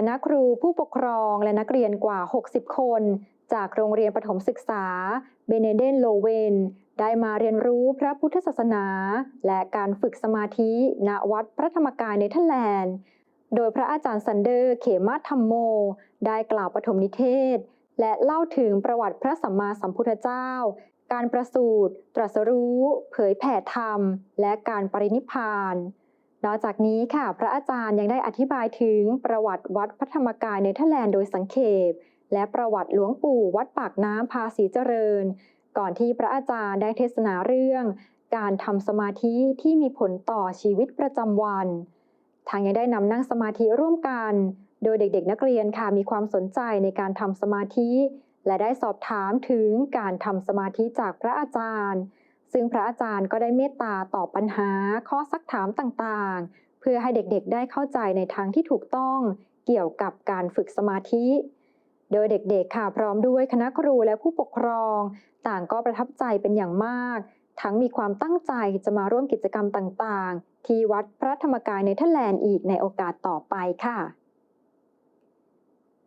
คณะครูผู้ปกครองและนักเรียนกว่า 60 คน จากโรงเรียนประถมศึกษาเบเนเดนโลเวนได้มาเรียนรู้พระพุทธศาสนา และการฝึกสมาธิณวัดพระธรรมกายเนเธอร์แลนด์ โดยพระอาจารย์ซันเดอร์เขมาธรรมโม ได้กล่าวปฐมนิเทศ และเล่าถึงประวัติพระสัมมาสัมพุทธเจ้า การประสูติตรัสรู้ เผยแผ่ธรรม และการปรินิพพาน นอกจากนี้ค่ะ พระอาจารย์ยังได้อธิบายถึงประวัติวัดพระธรรมกายเนเธอร์แลนด์โดยสังเขปและประวัติหลวงปู่วัดปากน้ำภาษีเจริญ ก่อนที่พระอาจารย์ได้เทศนาเรื่อง การทำสมาธิที่มีผลต่อชีวิตประจำวัน ทางยังได้นำนั่งสมาธิร่วมกัน โดยเด็กๆ นักเรียนค่ะมีความสนใจในการทำสมาธิ และได้สอบถามถึงการทำสมาธิจากพระอาจารย์ ซึ่งพระอาจารย์ก็ได้เมตตาตอบปัญหาข้อซักถามต่างๆ เพื่อให้เด็กๆได้เข้าใจในทางที่ถูกต้องเกี่ยวกับการฝึกสมาธิ โดยเด็กๆค่ะพร้อมด้วยคณะครูและผู้ปกครอง ต่างก็ประทับใจเป็นอย่างมาก ทั้งมีความตั้งใจจะมาร่วมกิจกรรมต่างๆ ที่วัดพระธรรมกายในเทแลนด์อีกในโอกาสต่อไปค่ะ